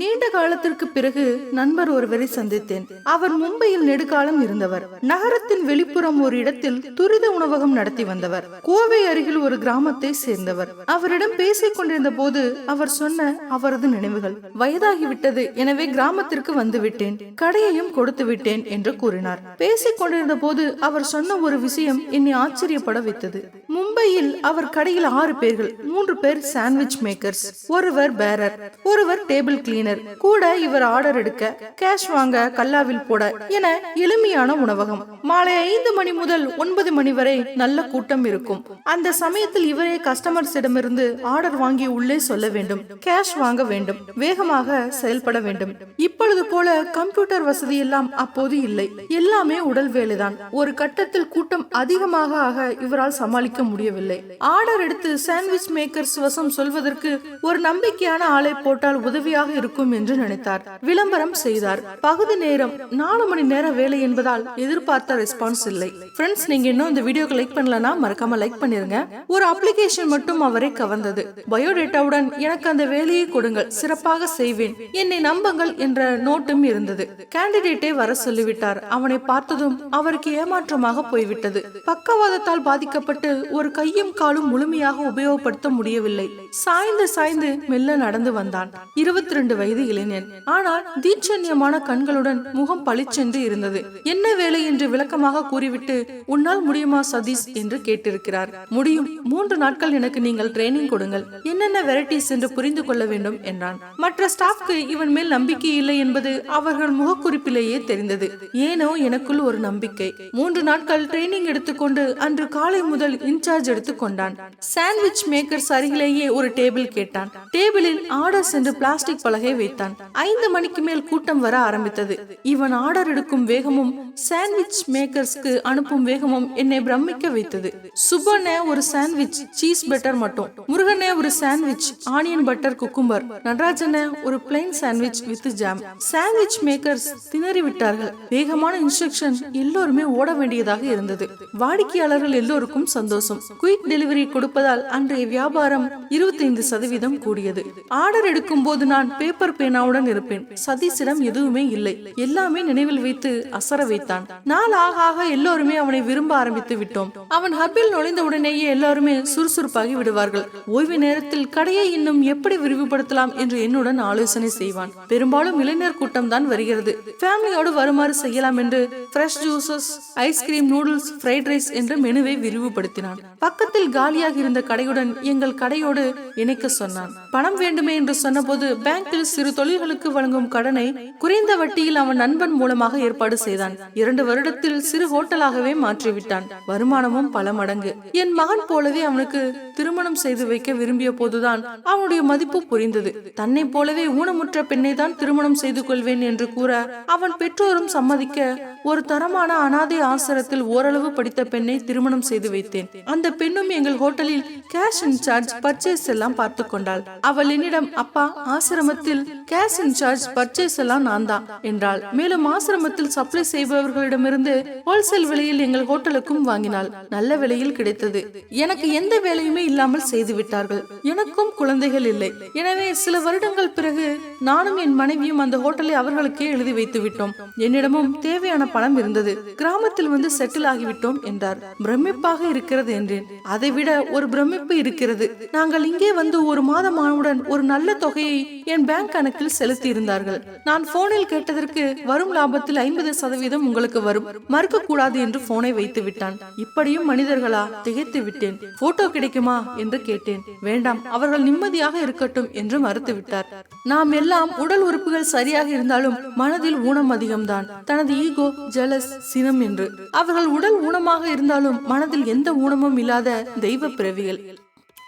நீண்ட காலத்திற்கு பிறகு நண்பர் ஒருவரை சந்தித்தேன். அவர் மும்பையில் நெடுகாலம் இருந்தவர். நகரத்தின் வெளிப்புறம் ஒரு இடத்தில் துரித உணவகம் நடத்தி வந்தவர். கோவை அருகில் ஒரு கிராமத்தை சேர்ந்தவர். அவரிடம் பேசிக் கொண்டிருந்த போது அவர் சொன்ன அவரது நினைவுகள். வயதாகிவிட்டது எனவே கிராமத்திற்கு வந்துவிட்டேன். கடையையும் கொடுத்து விட்டேன் என்று கூறினார். பேசிக் கொண்டிருந்த போது அவர் சொன்ன ஒரு விஷயம் என்னை ஆச்சரியப்பட வைத்தது. மும்பையில் அவர் கடையில் ஆறு பேர்கள் மூன்று பேர் சாண்ட்விச் மேக்கர்ஸ் ஒருவர் பேரர் ஒருவர் டேபிள் கிளீனர் கூட இவர் ஆர்டர் எடுக்க கேஷ் வாங்க கல்லாவில் போட என எளிமையான உணவகம். மாலை ஐந்து மணி முதல் ஒன்பது மணி வரை நல்ல கூட்டம் இருக்கும். அந்த சமயத்தில் இவரே கஸ்டமர்ஸிடமிருந்து ஆர்டர் வாங்கி உள்ளே சொல்ல வேண்டும். கேஷ் வாங்க வேண்டும். வேகமாக செயல்பட வேண்டும். இப்பொழுது போல கம்ப்யூட்டர் வசதி எல்லாம் அப்போது இல்லை. எல்லாமே உடல் வேலைதான். ஒரு கட்டத்தில் கூட்டம் அதிகமாக ஆக இவரால் சமாளிக்க முடியவில்லை. ஆர்டர் எடுத்து சாண்ட்விச் மேக்கர்ஸ் வசம் சொல்வதற்கு ஒரு நம்பிக்கையான ஆளை போட்டால் உதவியாக இருக்கும். இருக்கும் என்று நினைத்தார். விளம்பரம் செய்தார். பகுதி நேரம் நாலு மணி நேர வேலை என்பதால் எதிர்பார்த்த ரெஸ்பான்ஸ் இல்லை. ஃப்ரெண்ட்ஸ் நீங்க இன்னும் இந்த வீடியோக்கு லைக் பண்ணலனா மறக்காம லைக் பண்ணிருங்க. ஒரு அப்ளிகேஷன் மட்டும் அவரை கவர்ந்தது. பயோடேட்டாவுடன் எனக்கு அந்த வேலையை கொடுங்கள். சிறப்பாக செய்வேன். என்னை நம்பங்கள் என்ற நோட்டும் இருந்தது. கேண்டிடேட்டை வர சொல்லிவிட்டார். அவனை பார்த்ததும் அவருக்கு ஏமாற்றமாக போய்விட்டது. பக்கவாதத்தால் பாதிக்கப்பட்டு ஒரு கையும் காலும் முழுமையாக உபயோகப்படுத்த முடியவில்லை. சாய்ந்து சாய்ந்து மெல்ல நடந்து வந்தான். இருபத்தி ரெண்டு வயது. வயது இளைஞன் ஆனால் தீட்சண்யமான கண்களுடன் முகம் பளிச்சென்று இருந்தது. என்ன வேலை என்று விளக்கமாக கூறிவிட்டு உன்னால் முடியுமா சதீஷ்? என்று கேட்டிருக்கிறார். முடியும். மூன்று நாட்கள் எனக்கு நீங்கள் ட்ரைனிங் கொடுங்கள். என்னென்ன வெரைட்டிஸ் என்று புரிந்து கொள்ள வேண்டும்? என்றான். மற்ற ஸ்டாஃப்க்கு இவன் மேல் நம்பிக்கை இல்லை என்பது அவர்கள் முகக்குறிப்பிலேயே தெரிந்தது. ஏனோ எனக்குள் ஒரு நம்பிக்கை. மூன்று நாட்கள் ட்ரைனிங் எடுத்துக்கொண்டு அன்று காலை முதல் இன்சார்ஜ் எடுத்துக்கொண்டான் சாண்ட்விச் மேக்கர்ஸ் அருகிலேயே ஒரு டேபிள் கேட்டான். டேபிளில் ஆர்டர்ஸ் என்று பிளாஸ்டிக் பலகை வைத்தான். ஐந்து மணிக்கு மேல் கூட்டம் வர ஆரம்பித்தது. இவன் ஆர்டர் எடுக்கும் வேகமும் சாண்ட்விச் மேக்கர்ஸ்க்கு அனுப்பும் வேகமும் என்னை பிரமிக்க வைத்தது. சுபனே ஒரு சாண்ட்விச் சீஸ் பட்டர் மட்டும். முருகனே ஒரு சாண்ட்விச் ஆனியன் பட்டர் குக்கும்பர். நடராஜனே ஒரு plain sandwich with jam. Sandwich makers திணறி விட்டார்கள். வேகமான இன்ஸ்ட்ரக்ஷன் எல்லோருமே ஓட வேண்டியதாக இருந்தது. வாடிக்கையாளர்கள் எல்லோருக்கும் சந்தோஷம். குயிக் டெலிவரி கொடுப்பதால் அன்றைய வியாபாரம் இருபத்தைந்து சதவீதம் கூடியது. ஆர்டர் எடுக்கும் போது நான் பேப்பர் பேனாவுடன் இருப்பேன். சதீஷிடம் எதுவுமே இல்லை. எல்லாமே நினைவில் வைத்து அசர வைத்தான். நாள் ஆக ஆக எல்லோருமே அவனை விரும்ப ஆரம்பித்து விட்டோம். அவன் ஹப்பில் நுழைந்த உடனேயே எல்லாருமே சுறுசுறுப்பாகி விடுவார்கள். ஓய்வு நேரத்தில் கடையை இன்னும் எப்படி விரிவுபடுத்தலாம் என்று என்னுடன் ஆலோசனை செய்வான். பெரும்பாலும் இளைஞர் கூட்டம் தான் வருகிறது. ஃபேமிலியோடு வருமாறு செய்யலாம் என்று fresh juices ice cream noodles fried rice என்ற மெனுவை விரிவுபடுத்தினான். பக்கத்தில் காலியாக இருந்த கடையுடன் எங்கள் கடையோடு இணைக்க சொன்னான். பணம் வேண்டுமே என்று சொன்னபோது பேங்கில் சிறு தொழில்களுக்கு வழங்கும் கடனை குறைந்த வட்டியில் அவன் நண்பன் மூலமாக ஏற்பாடு செய்தான். இரண்டு வருடத்தில் சிறு ஹோட்டலாகவே மாற்றிவிட்டான். வருமானமும் பல மடங்கு. என் மகன் போலவே அவனுக்கு திருமணம் செய்து வைக்க விரும்பிய போதுதான் அவனுடைய மதிப்பு புரிந்தது. தன்னை போலவே ஊனமுற்ற பெண்ணை தான் திருமணம் செய்து கொள்வேன் என்று கூற அவன் பெற்றோரும் சம்மதிக்க ஒரு தரமான அனாதை ஆசிரத்தில் ஓரளவு படித்த பெண்ணை திருமணம் செய்து வைத்தேன். அந்த பெண்ணும் எங்கள் ஹோட்டலில் கேஷ் இன்சார்ஜ் பர்ச்சேஸ் எல்லாம் பார்த்து கொண்டாள். அவள் என்னிடம் அப்பா ஆசிரமத்தில் கேஷ் இன்சார்ஜ் பர்ச்சேஸ் எல்லாம் நான் தான் என்றாள். மேலும் ஆசிரமத்தில் சப்ளை செய்பவர்களிடமிருந்து ஹோல்சேல் விலையில் எங்கள் ஹோட்டலுக்கும் வாங்கினாள். நல்ல விலையில் கிடைத்தது. எனக்கு எந்த வேலையுமே இல்லாமல் செய்து விட்டார்கள் எனக்கும் குழந்தைகள் இல்லை. எனவே சில வருடங்கள் பிறகு நானும் என் மனைவியும் அந்த ஹோட்டலை அவர்களுக்கே எழுதி வைத்து விட்டோம் என்னிடமும் தேவையான பணம் இருந்தது. கிராமத்தில் வந்து செட்டில் ஆகிவிட்டோம் என்றார். பிரமிப்பாக இருக்கிறது என்றேன். அதைவிட ஒரு பிரமிப்பு இருக்கிறது. நாங்கள் இங்கே வந்து ஒரு மாதம் ஆனவுடன் ஒரு நல்ல தொகையை என் பேங்க் பேங்க் கணக்கில் செலுத்தி இருந்தார்கள் நான் போனில் கேட்டதற்கு வரும் லாபத்தில் ஐம்பது சதவீதம் உங்களுக்கு வரும். மறுக்க கூடாது என்று போனை வைத்து விட்டான். இப்படியும் மனிதர்களா? திகைத்து விட்டேன். போட்டோ கிடைக்குமா? என்று கேட்டேன். வேண்டாம் அவர்கள் நிம்மதியாக இருக்கட்டும் என்று மறுத்து விட்டார். நாம் எல்லாம் உடல் உறுப்புகள் சரியாக இருந்தாலும் மனதில் ஊனம் அதிகம்தான். தனது ஈகோ ஜலஸ் சினம் என்று. அவர்கள் உடல் ஊனமாக இருந்தாலும் மனதில் எந்த ஊனமும் இல்லாத தெய்வ பிறவிகள்.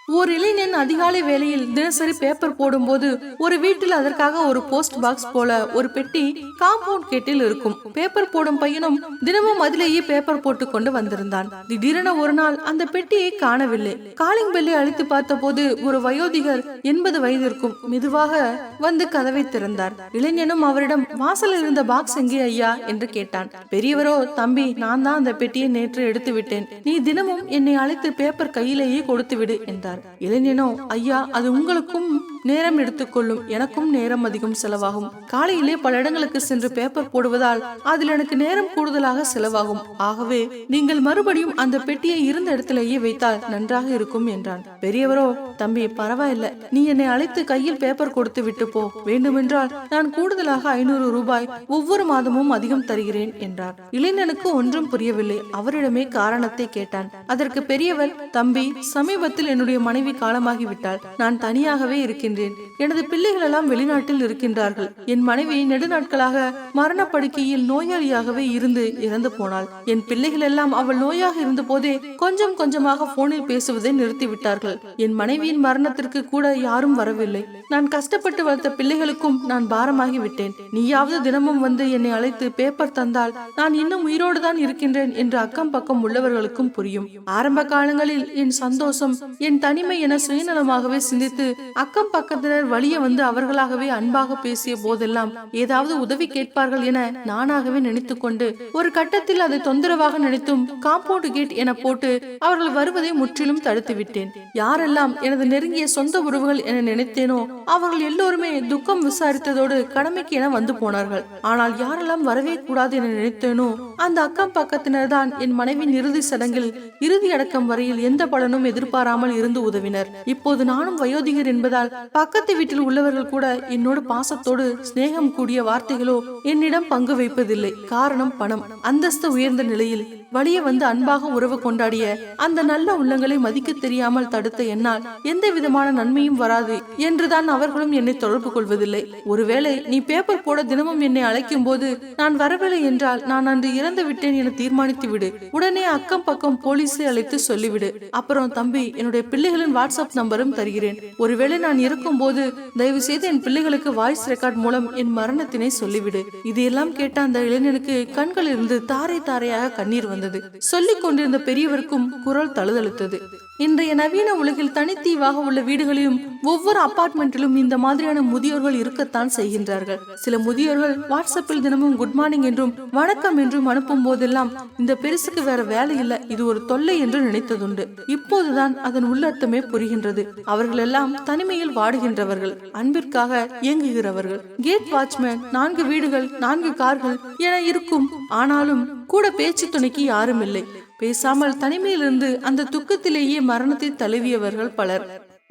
ஒரு இளைஞன் அதிகாலை வேளையில் தினசரி பேப்பர் போடும்போது ஒரு வீட்டில் அதற்காக ஒரு போஸ்ட் பாக்ஸ் போல ஒரு பெட்டி காம்பவுண்ட் கேட்டில் இருக்கும். பேப்பர் போடும் பையனும் தினமும் அதிலேயே பேப்பர் போட்டு கொண்டு வந்திருந்தான். திடீரென ஒரு நாள் அந்த பெட்டியை காணவில்லை. காலிங் பெல்லை அழித்து பார்த்தபோது ஒரு வயோதிகர் எண்பது வயது இருக்கும் மெதுவாக வந்து கதவை திறந்தார். இளைஞனும் அவரிடம் வாசல் இருந்த பாக்ஸ் எங்கே ஐயா? என்று கேட்டான். பெரியவரோ தம்பி நான் தான் அந்த பெட்டியை நேற்று எடுத்து விட்டேன் நீ தினமும் என்னை அழைத்து பேப்பர் கையிலேயே கொடுத்து விடு என்றார். இளைஞனோ ஐயா அது உங்களுக்கும் நேரம் எடுத்துக்கொள்ளும். எனக்கும் நேரம் அதிகம் செலவாகும். காலையிலே பல இடங்களுக்கு சென்று பேப்பர் போடுவதால் அதில் எனக்கு நேரம் கூடுதலாக செலவாகும். ஆகவே நீங்கள் மறுபடியும் அந்த பெட்டியை இருந்த இடத்திலேயே வைத்தால் நன்றாக இருக்கும் என்றான். பெரியவரோ தம்பி பரவாயில்ல. நீ என்னை அழைத்து கையில் பேப்பர் கொடுத்து விட்டு போ. வேண்டுமென்றால் நான் கூடுதலாக ஐநூறு ரூபாய் ஒவ்வொரு மாதமும் அதிகம் தருகிறேன் என்றார். இளைஞனுக்கு ஒன்றும் புரியவில்லை. அவரிடமே காரணத்தை கேட்டான். அதற்கு பெரியவர் தம்பி சமீபத்தில் என்னுடைய மனைவி காலமாகிவிட்டால் நான் தனியாகவே இருக்கின்றேன். எனது பிள்ளைகள் எல்லாம் வெளிநாட்டில் இருக்கின்றார்கள். என் மனைவி நெடுநாட்களாக மரணப்படுக்கையில் நோயாளியாகவே இருந்து இறந்து போனாள். என் பிள்ளைகள் எல்லாம் அவள் நோயாக இருந்த போதே கொஞ்சம் கொஞ்சமாக போனில் பேசுவதை நிறுத்திவிட்டார்கள். என் மனைவியின் மரணத்திற்கு கூட யாரும் வரவில்லை. நான் கஷ்டப்பட்டு வளர்த்த பிள்ளைகளுக்கும் நான் பாரமாகி விட்டேன். நீயாவது தினமும் வந்து என்னை அழைத்து பேப்பர் தந்தால் நான் இன்னும் உயிரோடு தான் இருக்கின்றேன் என்று அக்கம் பக்கம் உள்ளவர்களுக்கும் புரியும். ஆரம்ப காலங்களில் என் சந்தோஷம் என் தனிமை என சுயநலமாகவே சிந்தித்து அக்கம் பக்கத்தினர் வழிய வந்து அவர்களாகவே அன்பாக பேசிய போதெல்லாம் ஏதாவது உதவி கேட்பார்கள் என நானாகவே நினைத்துக் கொண்டு ஒரு கட்டத்தில் அதை தொந்தரவாக நினைத்தும் காம்பவுண்ட் கேட் என போட்டு அவர்கள் வருவதை முற்றிலும் தடுத்து விட்டேன் யாரெல்லாம் எனது நெருங்கிய சொந்த உறவுகள் என நினைத்தேனோ அவர்கள் எல்லோருமே துக்கம் விசாரித்ததோடு கடமைக்கு என வந்து போனார்கள். ஆனால் யாரெல்லாம் வரவே கூடாது என நினைத்தேனோ அந்த அக்கம் பக்கத்தினர் தான் என் மனைவியின் இறுதி சடங்கில் இறுதி அடக்கம் வரையில் எந்த பலனும் எதிர்பாராமல் இருந்து உதவினர். இப்போது நானும் வயோதிகர் என்பதால் பக்கத்து வீட்டில் உள்ளவர்கள் கூட என்னோடு பாசத்தோடு சிநேகம் கூடிய வார்த்தைகளோ என்னிடம் பங்கு வைப்பதில்லை. காரணம் பணம். அந்தஸ்து உயர்ந்த நிலையில் வழிய வந்து அன்பாக உறவு கொண்டாடிய அந்த நல்ல உள்ளங்களை மதிக்க தெரியாமல் தடுத்த என்னால் எந்த விதமான நன்மையும் வராது என்றுதான் அவர்களும் என்னை தொடர்பு கொள்வதில்லை. ஒருவேளை நீ பேப்பர் போட தினமும் என்னை அழைக்கும் போது நான் வரவில்லை என்றால் நான் அன்று இறந்து விட்டேன் என தீர்மானித்து விடு. உடனே அக்கம் பக்கம் போலீஸை அழைத்து சொல்லிவிடு. அப்புறம் தம்பி என்னுடைய பிள்ளைகளின் வாட்ஸ்அப் நம்பரும் தருகிறேன். ஒருவேளை நான் இருக்கும் போது தயவு செய்து என் பிள்ளைகளுக்கு வாய்ஸ் ரெக்கார்ட் மூலம் என் மரணத்தினை சொல்லிவிடு. இதையெல்லாம் கேட்ட அந்த இளைஞனுக்கு கண்களிலிருந்து தாரை தாரையாக கண்ணீர் வந்தது. சொல்லிக் கொண்டிருந்த பெரியவருக்கும் குரல் தழுதழுத்தது. இன்றைய நவீன உலகில் தனித்தீவாக உள்ள வீடுகளிலும் ஒவ்வொரு அபார்ட்மெண்ட்டிலும் இந்த மாதிரியான முதியோர்கள் இருக்கத்தான் செய்கின்றார்கள். சில முதியோர்கள் வாட்ஸ்அப்பில் தினமும் குட் மார்னிங் என்றும் வணக்கம் என்றும் அனுப்பும் போதெல்லாம் இந்த பெருசுக்கு வேற வேலை இல்ல இது ஒரு தொல்லை என்று நினைத்ததுண்டு. இப்போதுதான் அதன் உள்ளர்த்தமே புரிகின்றது. அவர்கள் எல்லாம் தனிமையில் வாடுகின்றவர்கள் அன்பிற்காக இயங்குகிறவர்கள். கேட் வாட்ச்மேன் நான்கு வீடுகள் நான்கு கார்கள் என இருக்கும். ஆனாலும் கூட பேச்சு துணைக்கு யாரும் இல்லை பேசாமல் தனிமையிலிருந்து அந்த துக்கத்திலேயே மரணத்தை தழுவியவர்கள் பலர்.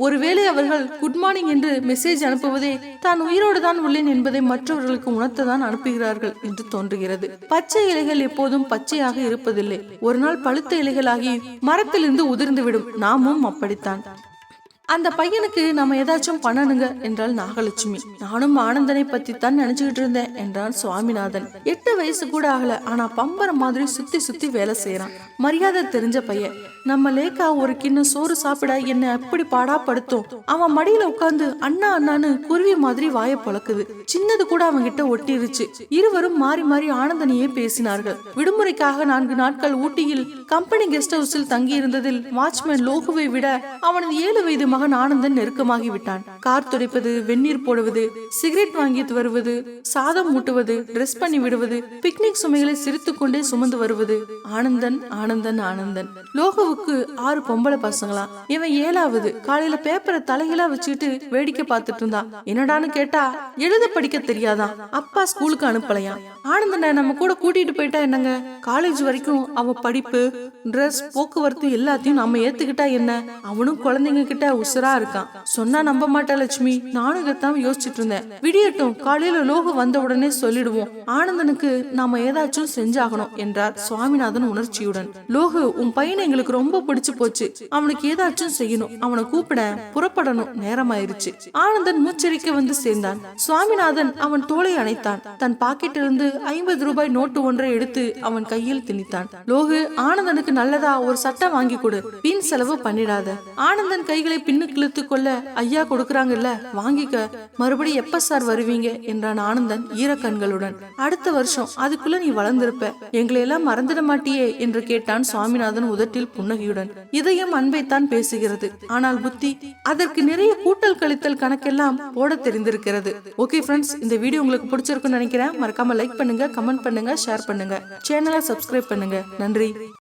ஒருவேளை அவர்கள் குட் மார்னிங் என்று மெசேஜ் அனுப்புவதே தான் உயிரோடு தான் உள்ளேன் என்பதை மற்றவர்களுக்கு உணர்த்ததான் அனுப்புகிறார்கள் என்று தோன்றுகிறது. பச்சை இலைகள் எப்போதும் பச்சையாக இருப்பதில்லை. ஒரு நாள் பழுத்த இலைகளாகி மரத்திலிருந்து உதிர்ந்துவிடும். நாமும் அப்படித்தான். அந்த பையனுக்கு நம்ம ஏதாச்சும் பண்ணணுங்க என்றாள் நாகலட்சுமி. நானும் ஆனந்தனை பத்தி தான் நினைச்சுக்கிட்டு இருந்தேன் என்றான் சுவாமிநாதன். எட்டு வயசு கூட ஆகல. ஆனா பம்பர மாதிரி சுத்தி சுத்தி வேலை செய்யறான் மரியாதை தெரிஞ்ச பையன். நம்ம லேக்கா ஒரு கிண்ணம் சோறு சாப்பிட என்ன எப்படி பாடாப்படுத்தும்? அவன் மடியில உட்காந்து அண்ணா அண்ணான்னு குருவி மாதிரி வாய பழக்குது. சின்னது கூட அவன் கிட்ட ஒட்டிருச்சு. இருவரும் மாறி மாறி ஆனந்தனையே பேசினார்கள். விடுமுறைக்காக நான்கு நாட்கள் ஊட்டியில் கம்பெனி கெஸ்ட் ஹவுஸில் தங்கி இருந்ததில் வாட்ச்மேன் லோகுவை விட அவனது ஏழு வயது மகன் ஆனந்தன் நெருக்கமாகி விட்டான். கார் துடைப்பது வெந்நீர் போடுவது சிகரெட் வாங்கிட்டு வருவது சாதம் மூட்டுவது ட்ரெஸ் பண்ணி விடுவது பிக்னிக் சுமைகளை சிரித்து கொண்டே சுமந்து வருவது. ஆனந்தன் ஆனந்தன் ஆனந்தன். லோகவுக்கு ஆறு பொம்பளை பசங்களாம். இவன் ஏழாவது. காலையில பேப்பரை தலைகீழா வச்சுக்கிட்டு வேடிக்கை பார்த்துட்டு இருந்தான். என்னடான்னு கேட்டா எழுத படிக்க தெரியாதான். அப்பா ஸ்கூலுக்கு அனுப்பலையாம். ஆனந்தனை நம்ம கூட கூட்டிட்டு போயிட்டா என்னங்க? காலேஜ் வரைக்கும் அவ படிப்பு ட்ரெஸ் போக்குவரத்து எல்லாத்தையும் நம்ம ஏத்துக்கிட்டா என்ன? அவனும் குழந்தைங்க கிட்ட உசுரா இருக்கான். சொன்னா நம்ப மாட்டா லட்சுமி. நானும் இதைத்தான் யோசிச்சுட்டு இருந்தேன். விடியட்டும் காலையில லோகு வந்த உடனே சொல்லிடுவோம். ஆனந்தனுக்கு நாம ஏதாச்சும் செஞ்சாகணும் என்றார் சுவாமிநாதன் உணர்ச்சியுடன். லோகு உன் பையனை எங்களுக்கு ரொம்ப பிடிச்சு போச்சு. அவனுக்கு ஏதாச்சும் செய்யணும். அவனை கூப்பிட புறப்படணும். நேரமாயிருச்சு. ஆனந்தன் மூச்சரிக்க வந்து சேர்ந்தான். சுவாமிநாதன் அவன் தோலை அணைத்தான். தன் பாக்கெட்டிலிருந்து ஐம்பது ரூபாய் நோட்டு ஒன்றை எடுத்து அவன் கையில் திணித்தான். லோகு ஆனந்தனுக்கு நல்லதா ஒரு சட்டை வாங்கி கொடு. வீண் செலவு பண்ணிடாத. ஆனந்தன் கைகளை பின் பின்னுக்கு இழுத்து கொள்ள ஐயா கொடுக்கறாங்கல்ல வாங்கிக்க. மறுபடி எப்ப சார் வருவீங்க? என்றான் ஆனந்தன் ஈரக்கண்களுடன். அடுத்த வருஷம் அதுக்குள்ள நீ வளர்ந்திருப்ப. எங்களை எல்லாம் மறந்துட மாட்டியே என்று கேட்டான் சுவாமிநாதன் உதட்டில் புன்னகையுடன். இதயம் அன்பைத்தான் பேசுகிறது. ஆனால் புத்தி அதற்கு நிறைய கூட்டல் கழித்தல் கணக்கெல்லாம் போட தெரிந்திருக்கிறது. ஓகே ஃப்ரெண்ட்ஸ் இந்த வீடியோ உங்களுக்கு பிடிச்சிருக்குன்னு நினைக்கிறேன். மறக்காம லைக் பண்ணுங்க கமெண்ட் பண்ணுங்க ஷேர் பண்ணுங்க. சேனலை சப்ஸ்கிரைப் பண்ணுங்க. நன்றி.